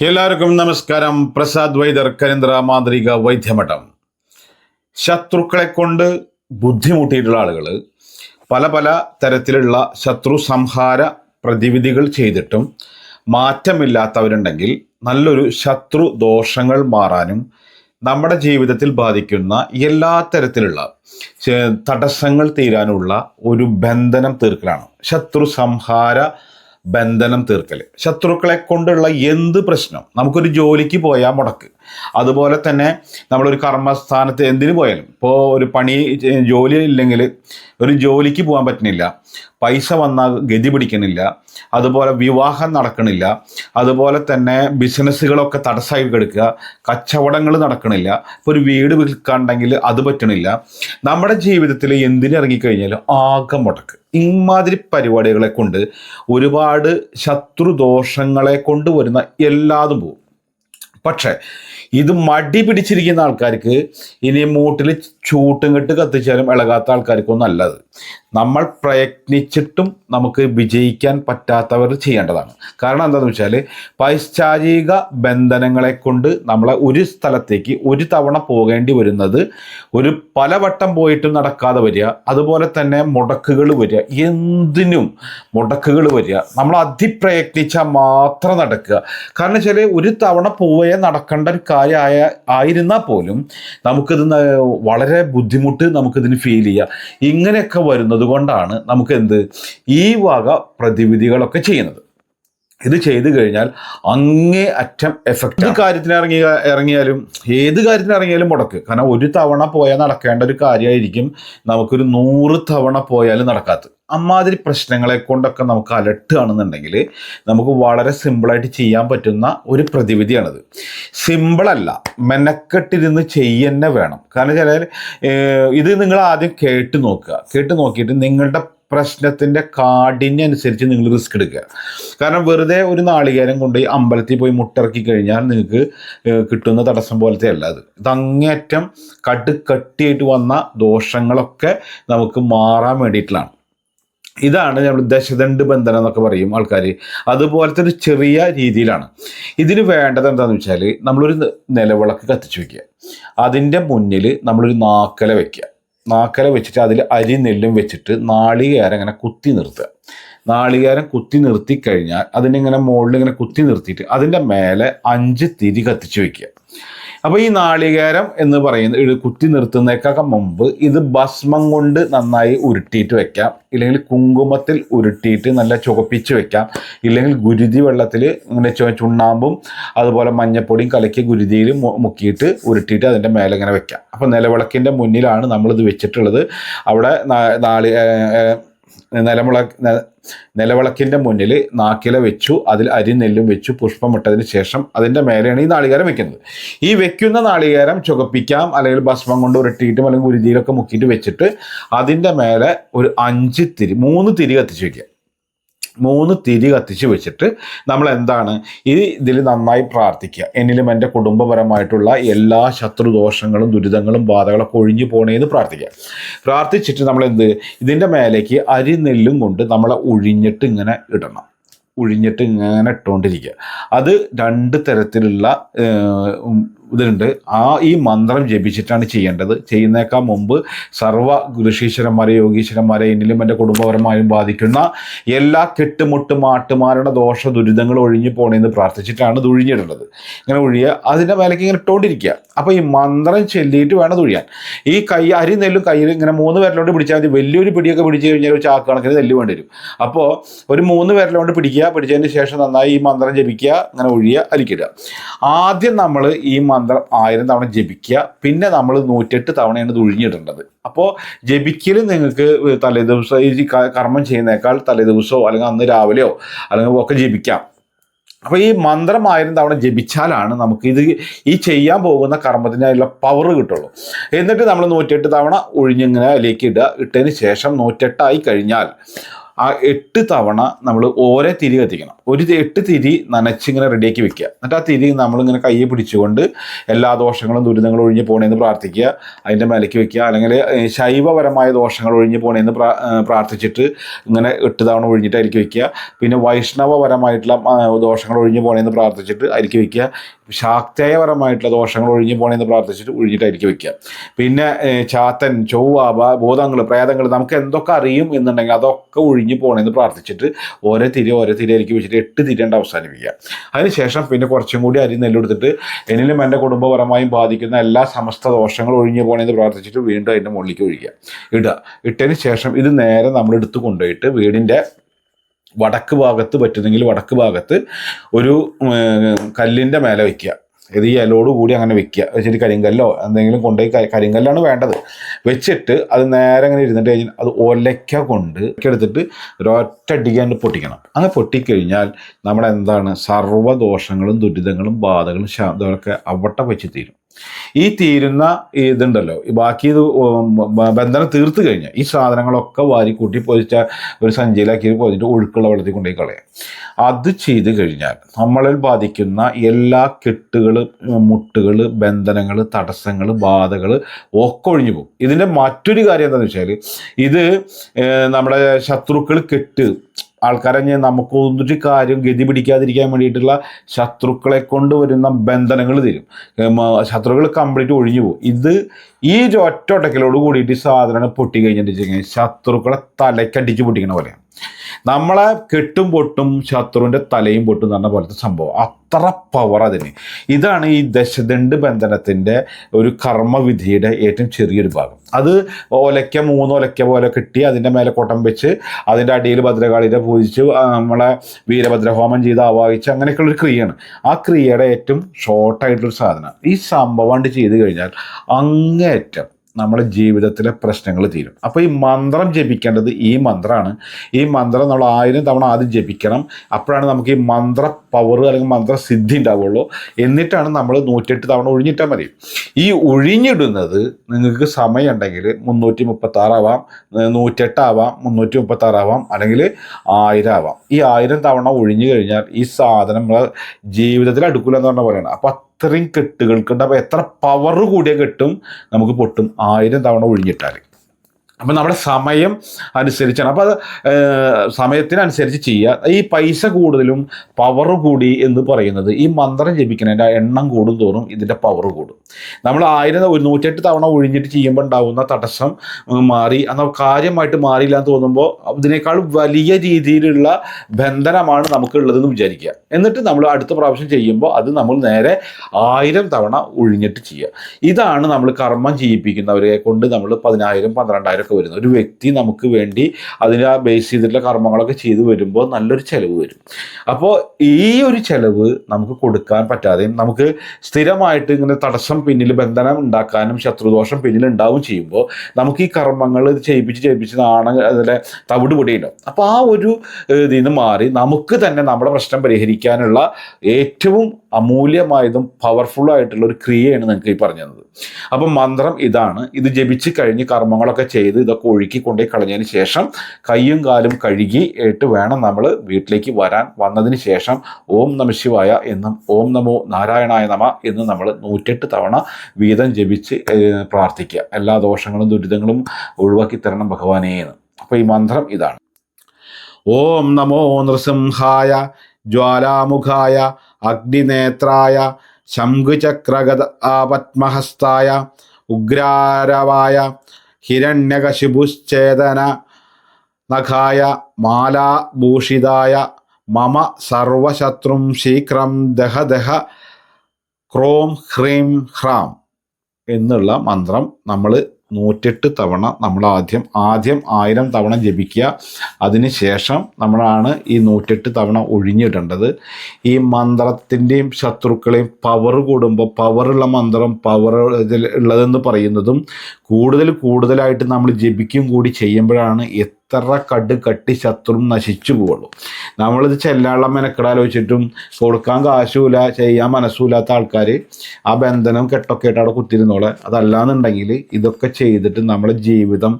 എല്ലാവർക്കും നമസ്കാരം. പ്രസാദ് വൈദർ കരിന്ദ്ര മാന്ത്രിക വൈദ്യമഠം. ശത്രുക്കളെ കൊണ്ട് ബുദ്ധിമുട്ടിയിട്ടുള്ള ആളുകൾ പല പല തരത്തിലുള്ള ശത്രു സംഹാര പ്രതിവിധികൾ ചെയ്തിട്ടും മാറ്റമില്ലാത്തവരുണ്ടെങ്കിൽ നല്ലൊരു ശത്രു ദോഷങ്ങൾ മാറാനും നമ്മുടെ ജീവിതത്തിൽ ബാധിക്കുന്ന എല്ലാ തരത്തിലുള്ള തടസ്സങ്ങൾ തീരാനുള്ള ഒരു ബന്ധനം തീർക്കലാണ്. ശത്രു സംഹാര ബന്ധനം തീർക്കൽ ശത്രുക്കളെ കൊണ്ടുള്ള എന്ത് പ്രശ്നം? നമുക്കൊരു ജോലിക്ക് പോയാൽ മുടക്ക്. അതുപോലെ തന്നെ നമ്മളൊരു കർമ്മസ്ഥാനത്ത് എന്തിനു പോയാലും ഇപ്പോൾ ഒരു പണി ജോലി ഇല്ലെങ്കിൽ ഒരു ജോലിക്ക് പോകാൻ പറ്റുന്നില്ല പൈസ വന്നാൽ ഗതി പിടിക്കണില്ല അതുപോലെ വിവാഹം നടക്കണില്ല അതുപോലെ തന്നെ ബിസിനസ്സുകളൊക്കെ തടസ്സമായി കിടക്കുക കച്ചവടങ്ങൾ നടക്കണില്ല ഇപ്പോൾ ഒരു വീട് വിൽക്കാണ്ടെങ്കിൽ അത് പറ്റണില്ല. നമ്മുടെ ജീവിതത്തിൽ എന്തിനിറങ്ങിക്കഴിഞ്ഞാലും ആകെ മുടക്ക്. ഇമാതിരി പരിപാടികളെ കൊണ്ട് ഒരുപാട് ശത്രുദോഷങ്ങളെ കൊണ്ടുവരുന്ന എല്ലാതും പോകും പക്ഷേ ഇത് മടി പിടിച്ചിരിക്കുന്ന ആൾക്കാർക്ക് ഇനി മൂട്ടിൽ ചൂട്ടും കെട്ട് കത്തിച്ചാലും ഇളകാത്ത ആൾക്കാർക്കും നല്ലത്. നമ്മൾ പ്രയത്നിച്ചിട്ടും നമുക്ക് വിജയിക്കാൻ പറ്റാത്തവർ ചെയ്യേണ്ടതാണ്. കാരണം എന്താണെന്ന് വെച്ചാൽ പൈശാചിക ബന്ധനങ്ങളെ കൊണ്ട് നമ്മളെ ഒരു സ്ഥലത്തേക്ക് ഒരു തവണ പോകേണ്ടി വരുന്നത് ഒരു പലവട്ടം പോയിട്ടും നടക്കാതെ വരിക അതുപോലെ തന്നെ മുടക്കുകൾ വരിക എന്തിനും മുടക്കുകൾ വരിക. നമ്മൾ അതിപ്രയത്നിച്ചാൽ മാത്രം നടക്കുക. കാരണം വെച്ചാൽ ഒരു തവണ പോയേ നടക്കേണ്ട ഒരു കാര്യമായ ആയിരുന്നാൽ പോലും നമുക്കിത് വളരെ ബുദ്ധിമുട്ട് നമുക്കിതിന് ഫീൽ ചെയ്യുക ഇങ്ങനെയൊക്കെ വരുന്നത് കൊണ്ടാണ് നമുക്ക് എന്ത് ഈ വക പ്രതിവിധികളൊക്കെ ചെയ്യുന്നത്. ഇത് ചെയ്തു കഴിഞ്ഞാൽ അങ്ങേ അറ്റം എഫക്റ്റ് കാര്യത്തിന് ഇറങ്ങി ഇറങ്ങിയാലും ഏത് കാര്യത്തിന് ഇറങ്ങിയാലും മുടക്ക്. കാരണം ഒരു തവണ പോയാൽ നടക്കേണ്ട ഒരു കാര്യമായിരിക്കും. നമുക്കൊരു നൂറ് തവണ പോയാലും നടക്കാത്തത്. അമ്മാതിരി പ്രശ്നങ്ങളെ കൊണ്ടൊക്കെ നമുക്ക് അലട്ടുകയാണെന്നുണ്ടെങ്കിൽ നമുക്ക് വളരെ സിമ്പിളായിട്ട് ചെയ്യാൻ പറ്റുന്ന ഒരു പ്രതിവിധിയാണിത്. സിമ്പിളല്ല മെനക്കെട്ടിരുന്ന് ചെയ്യന്നെ വേണം. കാരണം ചില ഇത് നിങ്ങൾ ആദ്യം കേട്ട് നോക്കുക. കേട്ട് നോക്കിയിട്ട് നിങ്ങളുടെ പ്രശ്നത്തിന്റെ കാഠിന്യം അനുസരിച്ച് നിങ്ങൾ റിസ്ക് എടുക്കുക. കാരണം വെറുതെ ഒരു നാളികേരം കൊണ്ട് ഈ അമ്പലത്തിൽ പോയി മുട്ടിറക്കി കഴിഞ്ഞാൽ നിങ്ങൾക്ക് കിട്ടുന്ന തടസ്സം പോലത്തെ അല്ല അത്. ഇത് അങ്ങേയറ്റം കടുക്കട്ടിയായിട്ട് വന്ന ദോഷങ്ങളൊക്കെ നമുക്ക് മാറാൻ വേണ്ടിയിട്ടുള്ളതാണ്. ഇതാണ് നമ്മൾ ദശദണ്ഡ് ബന്ധനം എന്നൊക്കെ പറയും ആൾക്കാർ അതുപോലത്തെ ഒരു ചെറിയ രീതിയിലാണ്. ഇതിന് വേണ്ടത് എന്താണെന്ന് വെച്ചാൽ നമ്മളൊരു നിലവിളക്ക് കത്തിച്ച് വെക്കുക. അതിന്റെ മുന്നിൽ നമ്മളൊരു നാക്കല വെക്കുക. നാക്കല വെച്ചിട്ട് അതിൽ അരി നെല്ലും വെച്ചിട്ട് നാളികേരം ഇങ്ങനെ കുത്തി നിർത്തുക. നാളികേരം കുത്തി നിർത്തി കഴിഞ്ഞാൽ അതിനിങ്ങനെ മുകളിൽ ഇങ്ങനെ കുത്തി നിർത്തിയിട്ട് അതിന്റെ മേലെ അഞ്ച് തിരി കത്തിച്ച് വെക്കുക. അപ്പോൾ ഈ നാളികേരം എന്ന് പറയുന്നത് ഇത് കുത്തി നിർത്തുന്നേക്കാൾ മുമ്പ് ഇത് ഭസ്മം കൊണ്ട് നന്നായി ഉരുട്ടിയിട്ട് വെക്കാം. ഇല്ലെങ്കിൽ കുങ്കുമത്തിൽ ഉരുട്ടിയിട്ട് നല്ല ചുവപ്പിച്ച് വെക്കാം. ഇല്ലെങ്കിൽ ഗുരുതി വെള്ളത്തിൽ ഇങ്ങനെ ചുണ്ണാമ്പും അതുപോലെ മഞ്ഞപ്പൊടിയും കലക്കി ഗുരുതിയിൽ മുക്കിയിട്ട് ഉരുട്ടിയിട്ട് അതിന്റെ മേലെ ഇങ്ങനെ വെക്കാം. അപ്പോൾ നിലവിളക്കിന്റെ മുന്നിലാണ് നമ്മളിത് വെച്ചിട്ടുള്ളത്. അവിടെ നാളി നിലമുള ന- നിലവിളക്കിന്റെ മുന്നിൽ നാക്കില വെച്ചു അതിൽ അരി നെല്ലും വെച്ചു പുഷ്പമിട്ടതിന് ശേഷം അതിന്റെ മേലെയാണ് ഈ നാളികേരം വെക്കുന്നത്. ഈ വെക്കുന്ന നാളികേരം ചുകപ്പിക്കാം അല്ലെങ്കിൽ ഭസ്മം കൊണ്ട് ഉരുട്ടിയിട്ടും അല്ലെങ്കിൽ ഉരുതിയിലൊക്കെ മുക്കിയിട്ട് വെച്ചിട്ട് അതിന്റെ മേലെ ഒരു അഞ്ച് തിരി മൂന്ന് തിരി കത്തിച്ച് വെക്കുക. മൂന്ന് തിരി കത്തിച്ച് വെച്ചിട്ട് നമ്മൾ എന്താണ് ഈ ഇതിൽ നന്നായി പ്രാർത്ഥിക്കുക. എന്നിലും എന്റെ കുടുംബപരമായിട്ടുള്ള എല്ലാ ശത്രുദോഷങ്ങളും ദുരിതങ്ങളും ബാധകളൊക്കെ ഒഴിഞ്ഞു പോണേന്ന് പ്രാർത്ഥിക്കുക. പ്രാർത്ഥിച്ചിട്ട് നമ്മൾ എന്ത് ഇതിന്റെ മേലേക്ക് അരി നെല്ലും കൊണ്ട് നമ്മളെ ഒഴിഞ്ഞിട്ട് ഇങ്ങനെ ഇടണം. ഒഴിഞ്ഞിട്ട് ഇങ്ങനെ ഇട്ടുകൊണ്ടിരിക്കുക അത് രണ്ട് തരത്തിലുള്ള ഇതുണ്ട് ആ ഈ മന്ത്രം ജപിച്ചിട്ടാണ് ചെയ്യേണ്ടത്. ചെയ്യുന്നേക്കാൾ മുമ്പ് സർവ ഋഷീശ്വരന്മാരെ യോഗീശ്വരന്മാരെ എന്നിലും എന്റെ കുടുംബപരമായും ബാധിക്കുന്ന എല്ലാ കെട്ടുമുട്ട് മാട്ടുമാരുടെ ദോഷ ദുരിതങ്ങൾ ഒഴിഞ്ഞു പോണേന്ന് പ്രാർത്ഥിച്ചിട്ടാണ് ഇത് ഒഴിഞ്ഞിടേണ്ടത് ഇങ്ങനെ ഒഴിയുക അതിന്റെ മേലേക്ക് ഇങ്ങനെ ഇട്ടുകൊണ്ടിരിക്കുക അപ്പോൾ ഈ മന്ത്രം ചെല്ലിയിട്ട് വേണം ഒഴിയാൻ ഈ കൈ അരി നെല്ലും കയ്യിൽ ഇങ്ങനെ മൂന്ന് പേരിലോട്ട് പിടിച്ചാൽ മതി. വലിയൊരു പിടിയൊക്കെ പിടിച്ചു കഴിഞ്ഞാൽ ഒരു ചാക്ക് കണക്കിന് നെല്ല് വേണ്ടി വരും. അപ്പോൾ ഒരു മൂന്ന് പേരിലോട്ട് പിടിക്കുക പിടിച്ചതിന് ശേഷം നന്നായി ഈ മന്ത്രം ജപിക്കുക അങ്ങനെ ഒഴിയുക അരിക്കിടുക ആദ്യം നമ്മൾ ഈ മന്ത്രം ആയിരം തവണ ജപിക്കുക. പിന്നെ നമ്മൾ നൂറ്റെട്ട് തവണയാണ് ഇത് ഒഴിഞ്ഞിടേണ്ടത് അപ്പോൾ ജപിക്കൽ നിങ്ങൾക്ക് തലേദിവസം ഈ കർമ്മം ചെയ്യുന്നേക്കാൾ തലേദിവസമോ അല്ലെങ്കിൽ അന്ന് രാവിലെയോ അല്ലെങ്കിൽ ഒക്കെ ജപിക്കാം. അപ്പോൾ ഈ മന്ത്രം ആയിരം തവണ ജപിച്ചാലാണ് നമുക്ക് ഇത് ഈ ചെയ്യാൻ പോകുന്ന കർമ്മത്തിനായുള്ള പവർ കിട്ടുള്ളൂ. എന്നിട്ട് നമ്മൾ നൂറ്റെട്ട് തവണ ഒഴിഞ്ഞിങ്ങനെ അതിലേക്ക് ഇടുക. ഇട്ടതിന് ശേഷം നൂറ്റെട്ടായി കഴിഞ്ഞാൽ ആ എട്ട് തവണ നമ്മൾ ഓരോ തിരി കത്തിക്കണം. ഒരു എട്ട് തിരി നനച്ചിങ്ങനെ റെഡിയാക്കി വെക്കുക. എന്നിട്ട് ആ തിരി നമ്മളിങ്ങനെ കയ്യെ പിടിച്ചുകൊണ്ട് എല്ലാ ദോഷങ്ങളും ദുരിതങ്ങളും ഒഴിഞ്ഞ് പോകണമെന്ന് പ്രാർത്ഥിക്കുക. അതിന്റെ മേലേക്ക് വെക്കുക. അല്ലെങ്കിൽ ശൈവപരമായ ദോഷങ്ങൾ ഒഴിഞ്ഞ് പോകണമെന്ന് പ്രാ പ്രാർത്ഥിച്ചിട്ട് ഇങ്ങനെ എട്ട് തവണ ഒഴിഞ്ഞിട്ട് അരിക്കി വെക്കുക. പിന്നെ വൈഷ്ണവപരമായിട്ടുള്ള ദോഷങ്ങൾ ഒഴിഞ്ഞ് പോകണമെന്ന് പ്രാർത്ഥിച്ചിട്ട് അരിക്കി വെക്കുക. ശാക്തേയപരമായിട്ടുള്ള ദോഷങ്ങൾ ഒഴിഞ്ഞ് പോകണമെന്ന് പ്രാർത്ഥിച്ചിട്ട് ഒഴിഞ്ഞിട്ട് അരിക്കി വെക്കുക. പിന്നെ ചാത്തൻ ചൊവ്വ ഭൂതങ്ങൾ പ്രേതങ്ങൾ നമുക്ക് എന്തൊക്കെ അറിയും എന്നുണ്ടെങ്കിൽ അതൊക്കെ ഒഴിഞ്ഞ് പോകണമെന്ന് പ്രാർത്ഥിച്ചിട്ട് ഓരോ തിരി ഓരോ തിരി അതിലേക്ക് വെച്ചിട്ട് എട്ട് തിരി കൊണ്ട് അവസാനിപ്പിക്കുക. അതിനുശേഷം പിന്നെ കുറച്ചും കൂടി അരി നെല്ലെടുത്തിട്ട് എന്നിലും എന്റെ കുടുംബപരമായും ബാധിക്കുന്ന എല്ലാ സമസ്ത ദോഷങ്ങളും ഒഴിഞ്ഞു പോകണമെന്ന് പ്രാർത്ഥിച്ചിട്ട് വീണ്ടും അതിന്റെ മുകളിലേക്ക് ഒഴിക്കുക. ഇടുക. ഇട്ടതിന് ശേഷം ഇത് നേരെ നമ്മൾ എടുത്തു കൊണ്ടുപോയിട്ട് വീടിന്റെ വടക്ക് ഭാഗത്ത് പറ്റുന്നെങ്കിൽ വടക്ക് ഭാഗത്ത് ഒരു കല്ലിന്റെ മേലെ വെക്കുക ഇത് ഈ കൂടി അങ്ങനെ വെക്കുക. വെച്ചിട്ട് കരിങ്കല്ലോ എന്തെങ്കിലും കൊണ്ടുപോയി കരിങ്കല്ലാണ് വേണ്ടത്. വെച്ചിട്ട് അത് നേരെ അങ്ങനെ ഇരുന്നിട്ട് കഴിഞ്ഞാൽ അത് ഒലയ്ക്ക കൊണ്ട് എടുത്തിട്ട് ഒരൊറ്റ അടിക്കാണ്ട് പൊട്ടിക്കണം. അങ്ങനെ പൊട്ടിക്കഴിഞ്ഞാൽ നമ്മുടെ എന്താണ് സർവദോഷങ്ങളും ദുരിതങ്ങളും ബാധകളും ശാന്തമൊക്കെ അവിടെ വെച്ച് തീരും. ഈ തീരുന്ന ഇതുണ്ടല്ലോ. ബാക്കി ഇത് ബന്ധനം തീർത്ത് കഴിഞ്ഞാൽ ഈ സാധനങ്ങളൊക്കെ വാരി കൂട്ടി പൊതിച്ച ഒരു സഞ്ചിയിലാക്കി പൊതിച്ചിട്ട് ഒഴുക്കുള്ള വെള്ളത്തിൽ കൊണ്ടുപോയി കളയാം. അത് ചെയ്ത് കഴിഞ്ഞാൽ നമ്മളിൽ ബാധിക്കുന്ന എല്ലാ കെട്ടുകൾ മുട്ടുകൾ ബന്ധനങ്ങൾ തടസ്സങ്ങൾ ബാധകൾ ഒക്കെ ഒഴിഞ്ഞു പോകും. ഇതിന്റെ മറ്റൊരു കാര്യം എന്താണെന്ന് വെച്ചാൽ ഇത് നമ്മുടെ ശത്രുക്കൾ കെട്ട് ആൾക്കാരെ ഞാൻ നമുക്ക് ഒന്നിട്ട് കാര്യം ഗതി പിടിക്കാതിരിക്കാൻ വേണ്ടിയിട്ടുള്ള ശത്രുക്കളെ കൊണ്ടുവരുന്ന ബന്ധനങ്ങൾ തരും. ശത്രുക്കൾ കംപ്ലീറ്റ് ഒഴിഞ്ഞു പോകും. ഇത് ഈ ഒരു ഒറ്റ ഒട്ടക്കലോട് കൂടിയിട്ട് സാധനങ്ങൾ സാധനം പൊട്ടി കഴിഞ്ഞിട്ട് ശത്രുക്കളെ തലക്കടിച്ച് പൊട്ടിക്കണ പോലെയാണ്. നമ്മളെ കെട്ടും പൊട്ടും ശത്രുവിന്റെ തലയും പൊട്ടും എന്ന് പറഞ്ഞ പോലത്തെ സംഭവം. അത്ര പവർ അതിന്. ഇതാണ് ഈ ദശദണ്ഡ് ബന്ധനത്തിന്റെ ഒരു കർമ്മവിധിയുടെ ഏറ്റവും ചെറിയൊരു ഭാഗം. അത് ഒലയ്ക്ക മൂന്ന് ഒലയ്ക്ക പോലെ കിട്ടി അതിന്റെ മേലെ കൊട്ടം വെച്ച് അതിന്റെ അടിയിൽ ഭദ്രകാളിയുടെ പൂജിച്ച് നമ്മളെ വീരഭദ്രഹോമം ചെയ്ത് ആവാഹിച്ച് അങ്ങനെയൊക്കെയുള്ളൊരു ക്രിയയാണ്. ആ ക്രിയയുടെ ഏറ്റവും ഷോർട്ടായിട്ടുള്ളൊരു സാധനം. ഈ സംഭവം ചെയ്ത് കഴിഞ്ഞാൽ അങ്ങേയറ്റം നമ്മുടെ ജീവിതത്തിലെ പ്രശ്നങ്ങൾ തീരും. അപ്പോൾ ഈ മന്ത്രം ജപിക്കേണ്ടത് ഈ മന്ത്രമാണ് ഈ മന്ത്രം നമ്മൾ ആയിരം തവണ ആദ്യം ജപിക്കണം. അപ്പോഴാണ് നമുക്ക് ഈ മന്ത്ര പവർ അല്ലെങ്കിൽ മന്ത്ര സിദ്ധി ഉണ്ടാവുള്ളൂ. എന്നിട്ടാണ് നമ്മൾ നൂറ്റെട്ട് തവണ ഒഴിഞ്ഞിട്ടാൽ മതി. ഈ ഒഴിഞ്ഞിടുന്നത് നിങ്ങൾക്ക് സമയം ഉണ്ടെങ്കിൽ മുന്നൂറ്റി മുപ്പത്താറാവാം നൂറ്റെട്ടാവാം മുന്നൂറ്റി മുപ്പത്താറാവാം അല്ലെങ്കിൽ ആയിരം ആവാം. ഈ ആയിരം തവണ ഒഴിഞ്ഞു കഴിഞ്ഞാൽ ഈ സാധനം നമ്മളെ ജീവിതത്തിൽ അടുക്കില്ല എന്ന് പറഞ്ഞ പോലെയാണ്. അപ്പം അത്രയും കെട്ടുകൾക്ക് അപ്പോൾ എത്ര പവർ കൂടിയ കെട്ടും? നമുക്ക് പൊട്ടും. ആയിരം തവണ ഒഴിഞ്ഞിട്ടാൽ അപ്പം നമ്മുടെ സമയം അനുസരിച്ചാണ്. അപ്പോൾ അത് സമയത്തിനനുസരിച്ച് ചെയ്യുക. ഈ പൈസ കൂടുതലും പവർ കൂടി എന്ന് പറയുന്നത് ഈ മന്ത്രം ജപിക്കുന്നതിന്റെ എണ്ണം കൂടും തോറും ഇതിന്റെ പവർ കൂടും. നമ്മൾ ആയിരം ഒരു നൂറ്റെട്ട് തവണ ഒഴിഞ്ഞിട്ട് ചെയ്യുമ്പോൾ ഉണ്ടാകുന്ന തടസ്സം മാറി. എന്നാൽ കാര്യമായിട്ട് മാറിയില്ല എന്ന് തോന്നുമ്പോൾ അതിനേക്കാൾ വലിയ രീതിയിലുള്ള ബന്ധനമാണ് നമുക്കുള്ളതെന്ന് വിചാരിക്കുക. എന്നിട്ട് നമ്മൾ അടുത്ത പ്രാവശ്യം ചെയ്യുമ്പോൾ അത് നമ്മൾ നേരെ ആയിരം തവണ ഒഴിഞ്ഞിട്ട് ചെയ്യുക. ഇതാണ് നമ്മൾ കർമ്മം ചെയ്യിപ്പിക്കുന്നവരെ കൊണ്ട് നമ്മൾ പതിനായിരം പന്ത്രണ്ടായിരം ഒക്കെ വരുന്നത്. ഒരു വ്യക്തി നമുക്ക് വേണ്ടി അതിനെ ബേസ് ചെയ്തിട്ടുള്ള കർമ്മങ്ങളൊക്കെ ചെയ്ത് വരുമ്പോൾ നല്ലൊരു ചിലവ് വരും. അപ്പോൾ ഈ ഒരു ചിലവ് നമുക്ക് കൊടുക്കാൻ പറ്റാതെയും നമുക്ക് സ്ഥിരമായിട്ട് ഇങ്ങനെ തടസ്സം പിന്നിൽ ബന്ധനം ഉണ്ടാക്കാനും ശത്രുദോഷം പിന്നിൽ ഉണ്ടാവും ചെയ്യുമ്പോൾ നമുക്ക് ഈ കർമ്മങ്ങൾ ചെയ്യിപ്പിച്ച് ചെയ്യിപ്പിച്ച് നാണ അതിലെ തവിട് പൊടിയുണ്ടാവും. അപ്പോൾ ആ ഒരു ഇതിൽ നിന്ന് മാറി നമുക്ക് തന്നെ നമ്മുടെ പ്രശ്നം പരിഹരിക്കാനുള്ള ഏറ്റവും അമൂല്യമായതും പവർഫുള്ളായിട്ടുള്ള ഒരു ക്രിയയാണ് നിങ്ങൾക്ക് ഈ പറഞ്ഞത്. അപ്പം മന്ത്രം ഇതാണ്. ഇത് ജപിച്ച് കഴിഞ്ഞ് കർമ്മങ്ങളൊക്കെ ചെയ്ത് ഇതൊക്കെ ഒഴുക്കി കൊണ്ടുപോയി കളഞ്ഞതിന് ശേഷം കയ്യും കാലും കഴുകി ഇട്ട് വേണം നമ്മൾ വീട്ടിലേക്ക് വരാൻ. വന്നതിന് ശേഷം ഓം നമ ശിവായ എന്നും ഓം നമോ നാരായണായ നമ എന്ന് നമ്മൾ നൂറ്റെട്ട് തവണ വീതം ജപിച്ച് പ്രാർത്ഥിക്കുക. എല്ലാ ദോഷങ്ങളും ദുരിതങ്ങളും ഒഴിവാക്കി തരണം ഭഗവാനേ എന്ന്. അപ്പോൾ ഈ മന്ത്രം ഇതാണ്. ഓം നമോ നൃസിംഹായ ജ്വാലാമുഖായ അഗ്നിനേത്രായ ശംഖുചക്രഗത ആപത്മഹസ്തായ ഉഗ്രാരവായ ഹിരണ്യകശിപുശ്ചേതന നഖായ മാലാഭൂഷിതായ മമ സർവശത്രും ശീക്രം ദഹ ദഹ ക്രോം ഹ്രീം ഹ്രാം എന്നുള്ള മന്ത്രം നമ്മൾ നൂറ്റെട്ട് തവണ നമ്മൾ ആദ്യം ആദ്യം ആയിരം തവണ ജപിക്കുക. അതിന് ശേഷം നമ്മളാണ് ഈ നൂറ്റെട്ട് തവണ ഒഴിഞ്ഞിടേണ്ടത്. ഈ മന്ത്രത്തിന്റെയും ശത്രുക്കളെയും പവർ കൂടുമ്പോൾ പവറുള്ള മന്ത്രം പവർ ഉള്ളതെന്ന് പറയുന്നതും കൂടുതൽ കൂടുതലായിട്ട് നമ്മൾ ജപിക്കും കൂടി ചെയ്യുമ്പോഴാണ് എത്ര കട് കട്ടി ശത്രു നശിച്ചു പോവുള്ളൂ നമ്മളിത് ചെല്ലാനുള്ള മെനക്കെടാലോചിച്ചിട്ടും കൊടുക്കാൻ കാശുമില്ല ചെയ്യാൻ മനസ്സുമില്ലാത്ത ആൾക്കാർ ആ ബന്ധനം കെട്ടൊക്കെ ആയിട്ട് അവിടെ കുത്തിരുന്നോളെ അതല്ലാന്നുണ്ടെങ്കിൽ ഇതൊക്കെ ചെയ്തിട്ട് നമ്മളെ ജീവിതം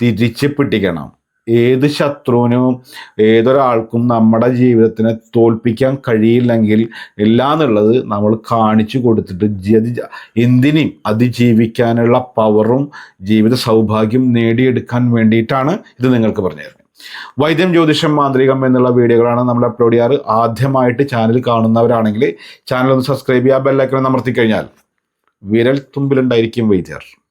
തിരിച്ച് പിടിക്കണം. ഏത് ശത്രുവിനും ഏതൊരാൾക്കും നമ്മുടെ ജീവിതത്തിനെ തോൽപ്പിക്കാൻ കഴിയില്ലെങ്കിൽ ഇല്ല എന്നുള്ളത് നമ്മൾ കാണിച്ചു കൊടുത്തിട്ട് എന്തിനേയും അതിജീവിക്കാനുള്ള പവറും ജീവിത സൗഭാഗ്യം നേടിയെടുക്കാൻ വേണ്ടിയിട്ടാണ് ഇത് നിങ്ങൾക്ക് പറഞ്ഞു തരുന്നത് വൈദ്യം ജ്യോതിഷം മാന്ത്രികം എന്നുള്ള വീഡിയോകളാണ് നമ്മൾ അപ്ലോഡ് ചെയ്യാറ്. ആദ്യമായിട്ട് ചാനൽ കാണുന്നവരാണെങ്കിൽ ചാനൽ ഒന്ന് സബ്സ്ക്രൈബ് ചെയ്യുക ബെല്ലൈക്കൺ അമർത്തി കഴിഞ്ഞാൽ വിരൽ തുമ്പിലുണ്ടായിരിക്കും വൈദ്യർ.